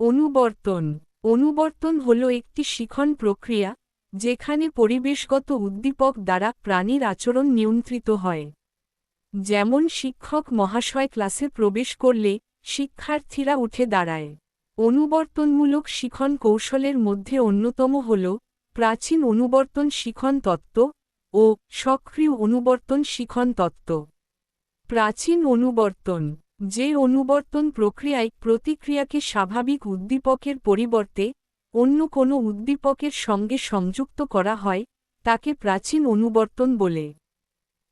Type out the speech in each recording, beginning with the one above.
অনুবর্তন। অনুবর্তন হল একটি শিখন প্রক্রিয়া, যেখানে পরিবেশগত উদ্দীপক দ্বারা প্রাণীর আচরণ নিয়ন্ত্রিত হয়। যেমন শিক্ষক মহাশয় ক্লাসে প্রবেশ করলে শিক্ষার্থীরা উঠে দাঁড়ায়। অনুবর্তনমূলক শিখন কৌশলের মধ্যে অন্যতম হল প্রাচীন অনুবর্তন শিখন তত্ত্ব ও সক্রিয় অনুবর্তন শিখন তত্ত্ব। প্রাচীন অনুবর্তন যে অনুবর্তন প্রক্রিয়ায় প্রতিক্রিয়াকে স্বাভাবিক উদ্দীপকের পরিবর্তে অন্য কোনো উদ্দীপকের সঙ্গে সংযুক্ত করা হয়, তাকে প্রাচীন অনুবর্তন বলে।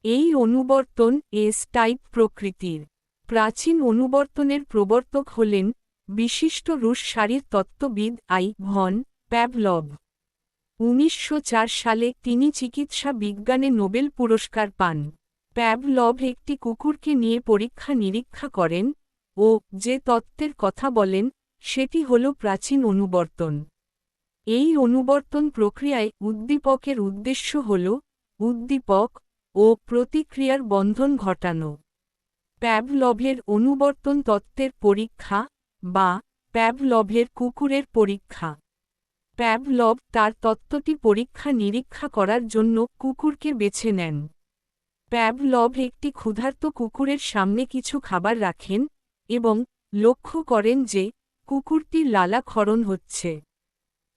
এই অনুবর্তন এস টাইপ প্রকৃতির। প্রাচীন অনুবর্তনের প্রবর্তক হলেন বিশিষ্ট রুশ শারীর তত্ত্ববিদ আই ভন প্যাভলভ। উনিশশো চার সালে তিনি চিকিৎসা বিজ্ঞানে নোবেল পুরস্কার পান। প্যাভলভ একটি কুকুরকে নিয়ে পরীক্ষা নিরীক্ষা করেন ও যে তত্ত্বের কথা বলেন, সেটি হল প্রাচীন অনুবর্তন। এই অনুবর্তন প্রক্রিয়ায় উদ্দীপকের উদ্দেশ্য হল উদ্দীপক ও প্রতিক্রিয়ার বন্ধন ঘটানো। প্যাভলভের অনুবর্তন তত্ত্বের পরীক্ষা বা প্যাভলভের কুকুরের পরীক্ষা। প্যাভলভ তার তত্ত্বটি পরীক্ষা নিরীক্ষা করার জন্য কুকুরকে বেছে নেন। প্যাভলভ একটি ক্ষুধার্ত কুকুরের সামনে কিছু খাবার রাখেন এবং লক্ষ্য করেন যে কুকুরটির লালা ক্ষরণ হচ্ছে।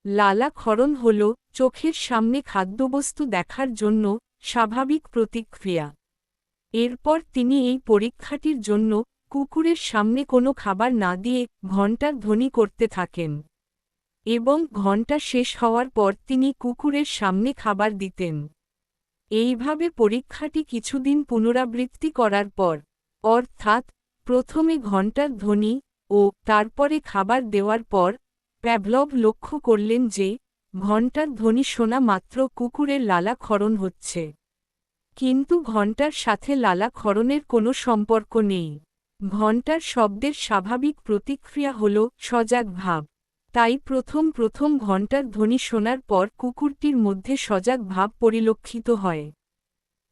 লালা ক্ষরণ হল চোখের সামনে খাদ্যবস্তু দেখার জন্য স্বাভাবিক প্রতিক্রিয়া। এরপর তিনি এই পরীক্ষাটির জন্য কুকুরের সামনে কোনো খাবার না দিয়ে ঘণ্টার ধ্বনি করতে থাকেন এবং ঘণ্টা শেষ হওয়ার পর তিনি কুকুরের সামনে খাবার দিতেন। এইভাবে পরীক্ষাটি কিছুদিন পুনরাবৃত্তি করার পর, অর্থাৎ প্রথমে ঘণ্টার ধ্বনি ও তারপরে খাবার দেওয়ার পর, প্যাভলভ লক্ষ্য করলেন যে, ঘণ্টার ধ্বনি শোনা মাত্র কুকুরের লালা ক্ষরণ হচ্ছে। কিন্তু ঘণ্টার সাথে লালা ক্ষরণের কোনো সম্পর্ক নেই। ঘণ্টার শব্দের স্বাভাবিক প্রতিক্রিয়া হল সজাগ ভাব। তাই প্রথম প্রথম ঘণ্টার ধ্বনি শোনার পর কুকুরটির মধ্যে সজাগ ভাব পরিলক্ষিত হয়।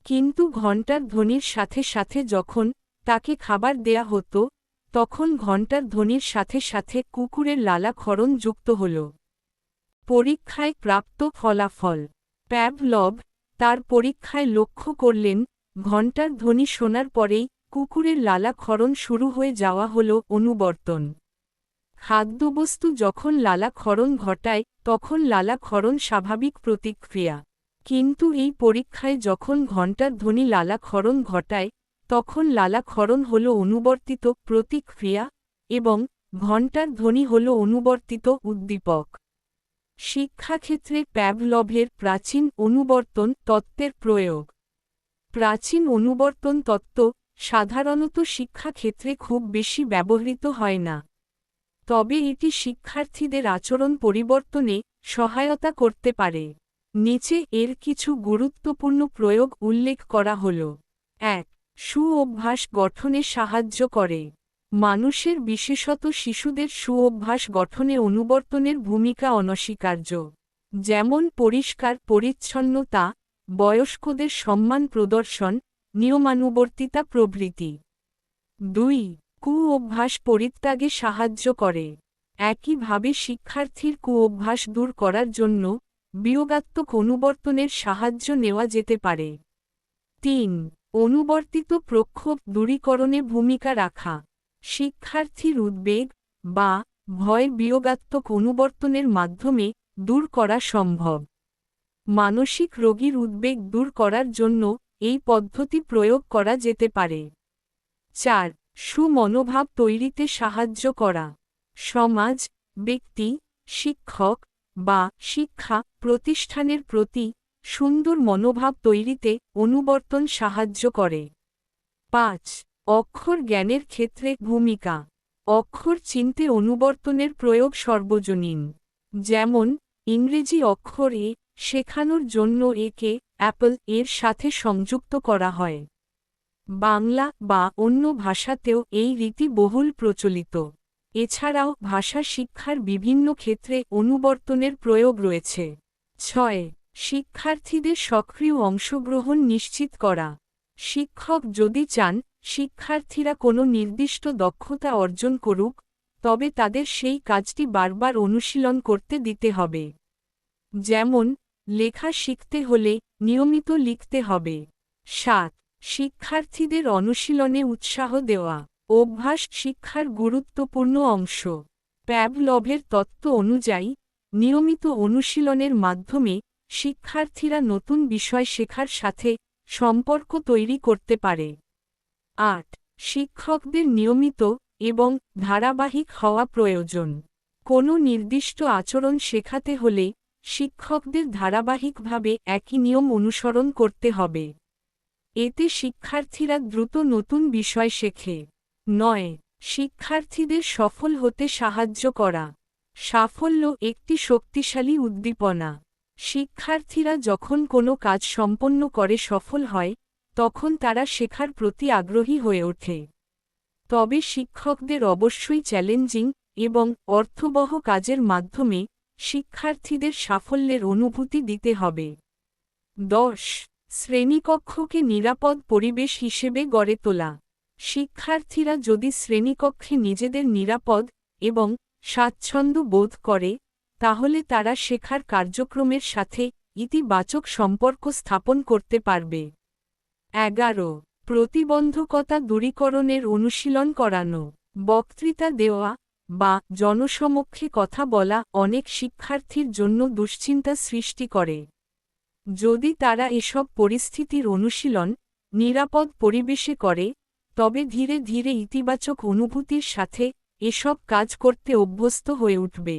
কিন্তু ঘণ্টার ধ্বনির সাথে সাথে যখন তাকে খাবার দেয়া হতো, তখন ঘণ্টার ধ্বনির সাথে সাথে কুকুরের লালা ক্ষরণ যুক্ত হল। পরীক্ষায় প্রাপ্ত ফলাফল। প্যাভলভ তার পরীক্ষায় লক্ষ্য করলেন, ঘণ্টার ধ্বনি শোনার পরেই কুকুরের লালা ক্ষরণ শুরু হয়ে যাওয়া হল অনুবর্তন। খাদ্যবস্তু যখন লালা ক্ষরণ ঘটায়, তখন লালা ক্ষরণ স্বাভাবিক প্রতিক্রিয়া। কিন্তু এই পরীক্ষায় যখন ঘণ্টার ধ্বনি লালা ক্ষরণ ঘটায়, তখন লালা ক্ষরণ হল অনুবর্তিত প্রতিক্রিয়া এবং ঘণ্টার ধ্বনি হল অনুবর্তিত উদ্দীপক। শিক্ষাক্ষেত্রে প্যাভলভের প্রাচীন অনুবর্তন তত্ত্বের প্রয়োগ। প্রাচীন অনুবর্তন তত্ত্ব সাধারণত শিক্ষাক্ষেত্রে খুব বেশি ব্যবহৃত হয় না। তবে এটি শিক্ষার্থীদের আচরণ পরিবর্তনে সহায়তা করতে পারে। নিচে এর কিছু গুরুত্বপূর্ণ প্রয়োগ উল্লেখ করা হল। এক সু অভ্যাস গঠনে সাহায্য করে। মানুষের বিশেষত শিশুদের সুঅভ্যাস গঠনে অনুবর্তনের ভূমিকা অনস্বীকার্য। যেমন পরিষ্কার পরিচ্ছন্নতা, বয়স্কদের সম্মান প্রদর্শন, নিয়মানুবর্তিতা প্রভৃতি। দুই কু অভ্যাস পরিত্যাগে সাহায্য করে। একইভাবে শিক্ষার্থীর কু অভ্যাস দূর করার জন্য বিয়োগাত্মক অনুবর্তনের সাহায্য নেওয়া যেতে পারে। তিন, অনুবর্তিত প্রক্ষোভ দূরীকরণে ভূমিকা রাখা। শিক্ষার্থীর উদ্বেগ বা ভয় বিয়োগাত্মক অনুবর্তনের মাধ্যমে দূর করা সম্ভব। মানসিক রোগীর উদ্বেগ দূর করার জন্য এই পদ্ধতি প্রয়োগ করা যেতে পারে। চার সুমনোভাব তৈরিতে সাহায্য করা। সমাজ, ব্যক্তি, শিক্ষক বা শিক্ষা প্রতিষ্ঠানের প্রতি সুন্দর মনোভাব তৈরিতে অনুবর্তন সাহায্য করে। পাঁচ, অক্ষর জ্ঞানের ক্ষেত্রে ভূমিকা। অক্ষর চিনতে অনুবর্তনের প্রয়োগ সর্বজনীন। যেমন, ইংরেজি অক্ষর এ শেখানোর জন্য একে অ্যাপল এর সাথে সংযুক্ত করা হয়। বাংলা বা অন্য ভাষাতেও এই রীতি বহুল প্রচলিত। এছাড়াও ভাষা শিক্ষার বিভিন্ন ক্ষেত্রে অনুবর্তনের প্রয়োগ রয়েছে। ছয়, শিক্ষার্থীদের সক্রিয় অংশগ্রহণ নিশ্চিত করা। শিক্ষক যদি চান, শিক্ষার্থীরা কোনো নির্দিষ্ট দক্ষতা অর্জন করুক, তবে তাদের সেই কাজটি বারবার অনুশীলন করতে দিতে হবে। যেমন, লেখা শিখতে হলে নিয়মিত লিখতে হবে। সাত শিক্ষার্থীদের অনুশীলনে উৎসাহ দেওয়া, অভ্যাস শিক্ষার গুরুত্বপূর্ণ অংশ। প্যাবলভের তত্ত্ব অনুযায়ী, নিয়মিত অনুশীলনের মাধ্যমে শিক্ষার্থীরা নতুন বিষয় শেখার সাথে সম্পর্ক তৈরি করতে পারে। আট, শিক্ষকদের নিয়মিত এবং ধারাবাহিক হওয়া প্রয়োজন। কোনো নির্দিষ্ট আচরণ শেখাতে হলে শিক্ষকদের ধারাবাহিকভাবে একই নিয়ম অনুসরণ করতে হবে। এতে শিক্ষার্থীরা দ্রুত নতুন বিষয় শেখে। নয়, শিক্ষার্থীদের সফল হতে সাহায্য করা। সাফল্য একটি শক্তিশালী উদ্দীপনা। শিক্ষার্থীরা যখন কোনো কাজ সম্পন্ন করে সফল হয়, তখন তারা শেখার প্রতি আগ্রহী হয়ে ওঠে। তবে শিক্ষকদের অবশ্যই চ্যালেঞ্জিং এবং অর্থবহ কাজের মাধ্যমে শিক্ষার্থীদের সাফল্যের অনুভূতি দিতে হবে। দশ শ্রেণীকক্ষকে নিরাপদ পরিবেশ হিসেবে গড়ে তোলা। শিক্ষার্থীরা যদি শ্রেণীকক্ষে নিজেদের নিরাপদ এবং স্বাচ্ছন্দ্য বোধ করে, তাহলে তারা শেখার কার্যক্রমের সাথে ইতিবাচক সম্পর্ক স্থাপন করতে পারবে। এগারো। প্রতিবন্ধকতা দূরীকরণের অনুশীলন করানো। বক্তৃতা দেওয়া বা জনসমক্ষে কথা বলা অনেক শিক্ষার্থীর জন্য দুশ্চিন্তা সৃষ্টি করে। যদি তারা এসব পরিস্থিতির অনুশীলন, নিরাপদ পরিবেশে করে, তবে ধীরে ধীরে ইতিবাচক অনুভূতির সাথে এসব কাজ করতে অভ্যস্ত হয়ে উঠবে।